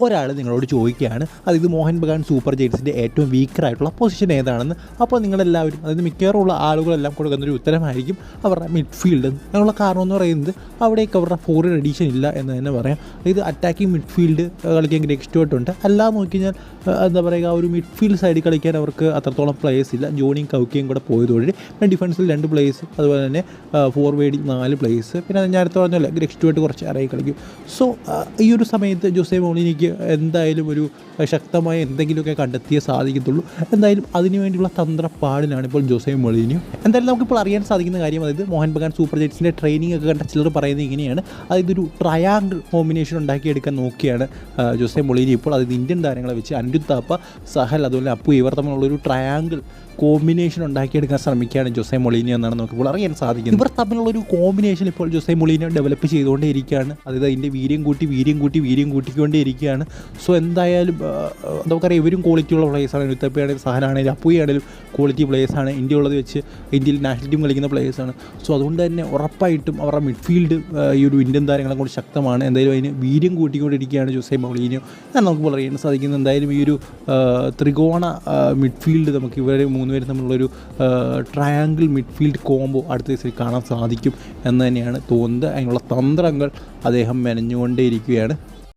ഒരാൾ നിങ്ങളോട് ചോദിക്കുകയാണ് അതായത് മോഹൻ ബഗാൻ സൂപ്പർ ജെയിൻസിന്റെ ഏറ്റവും വീക്കറായിട്ടുള്ള പൊസിഷൻ ഏതാണെന്ന്? അപ്പോൾ നിങ്ങളെല്ലാവരും അതായത് മിക്കവാറും ഉള്ള ആളുകളെല്ലാം കൊടുക്കുന്ന ഒരു ഉത്തരമായിരിക്കും അവരുടെ മിഡ്ഫീൽഡ് അതിനുള്ള കാരണം എന്ന് പറയുന്നത് അവിടേക്ക് അവരുടെ ഫോറിൻ എഡീഷൻ ഇല്ല എന്ന് തന്നെ പറയാം. അതായത് അറ്റാക്കിംഗ് മിഡ്ഫീൽഡ് കളിക്കാൻ നെക്സ്റ്റ് ഉണ്ട് അല്ലാതെ നോക്കി കഴിഞ്ഞാൽ എന്താ പറയുക ഒരു മിഡ്ഫീൽഡ് സൈഡിൽ കളിക്കാൻ അവർക്ക് അത്രത്തോളം പ്ലേയേഴ്സ് ഇല്ല. ജോണിയും കൗക്കിയും കൂടെ പോയതോടെ പിന്നെ ഡിഫൻസിൽ രണ്ട് പ്ലേയേഴ്സ് അതുപോലെ തന്നെ ഫോർവേഡിൽ നാല് പ്ലേയേഴ്സ് പിന്നെ ഞാൻ നേരത്തെ പറഞ്ഞല്ലോ നെക്സ്റ്റ് കുറച്ച് ഇറങ്ങി കളിക്കും സോ ഈ ഒരു സമയത്ത് ജോസെ മോളിനിക്ക് എന്തായാലും ഒരു ശക്തമായ എന്തെങ്കിലുമൊക്കെ കണ്ടെത്തിയേ സാധിക്കത്തുള്ളൂ. എന്തായാലും അതിനുവേണ്ടിയുള്ള തന്ത്രപ്പാടിലാണ് ഇപ്പോൾ ജോസെ മൊളീനിയും. എന്തായാലും നമുക്കിപ്പോൾ അറിയാൻ സാധിക്കുന്ന കാര്യം അതായത് മോഹൻ ബഗാൻ സൂപ്പർ ജെറ്റ്സിന്റെ ട്രെയിനിങ് ഒക്കെ കണ്ട ചിലർ പറയുന്നത് ഇങ്ങനെയാണ്. അതായത് ഒരു ട്രയാങ്കിൾ കോമ്പിനേഷൻ ഉണ്ടാക്കിയെടുക്കാൻ നോക്കിയാണ് ജോസെ മൊളീനി ഇപ്പോൾ. അതായത് ഇന്ത്യൻ താരങ്ങളെ വെച്ച് അനിരുദ്ധ താപ്പ സഹൽ അതുപോലെ അപ്പു ഇവർ തമ്മിലുള്ള ഒരു ട്രയാങ്കിൾ കോമ്പിനേഷൻ ഉണ്ടാക്കിയെടുക്കാൻ ശ്രമിക്കുകയാണ് ജോസെ മൊളീനി എന്നാണ് നമുക്ക് ഇപ്പോൾ അറിയാൻ സാധിക്കുന്നത്. ഇവർ തമ്മിലുള്ള ഒരു കോമ്പിനേഷൻ ഇപ്പോൾ ജോസെ മൊളീനി ഡെവലപ്പ് ചെയ്തുകൊണ്ടേ ഇരിക്കുകയാണ് അതായത് അതിന്റെ വീര്യം കൂട്ടി വീര്യം കൂട്ടി വീര്യം കൂട്ടിക്കൊണ്ടേ ഇരിക്കുകയാണ് സോ എന്തായാലും നമുക്കറിയാം ഇവരും ക്വാളിറ്റിയുള്ള പ്ലേയേഴ്സാണ് യുത്തപ്പയാണെങ്കിലും സഹനാണെങ്കിലും അപ്പുയാണെങ്കിലും ക്വാളിറ്റി പ്ലേയേഴ്സാണ് ഇന്ത്യ ഉള്ളത് വെച്ച് ഇന്ത്യയിൽ നാഷണൽ ടീം കളിക്കുന്ന പ്ലേയേഴ്സാണ് സോ അതുകൊണ്ട് തന്നെ ഉറപ്പായിട്ടും അവരുടെ മിഡ്ഫീൽഡ് ഈ ഒരു ഇന്ത്യൻ താരങ്ങളെ കൊണ്ട് ശക്തമാണ്. എന്തായാലും അതിന് വീര്യം കൂട്ടിക്കൊണ്ടിരിക്കുകയാണ് ജോസെ മൗളീനിയോ. എന്നാണ് നമുക്ക് പറയാൻ സാധിക്കുന്നത് എന്തായാലും ഈ ഒരു ത്രികോണ മിഡ്ഫീൽഡ് നമുക്ക് ഇവരെ ഇവർ മൂന്നുപേരും തമ്മിലുള്ളൊരു ട്രയാങ്കിൾ മിഡ്ഫീൽഡ് കോംബോ അടുത്ത ദിവസം കാണാൻ സാധിക്കും എന്ന് തന്നെയാണ് തോന്നുന്നത്. അതിനുള്ള തന്ത്രങ്ങൾ അദ്ദേഹം മെനഞ്ഞുകൊണ്ടേയിരിക്കുകയാണ്.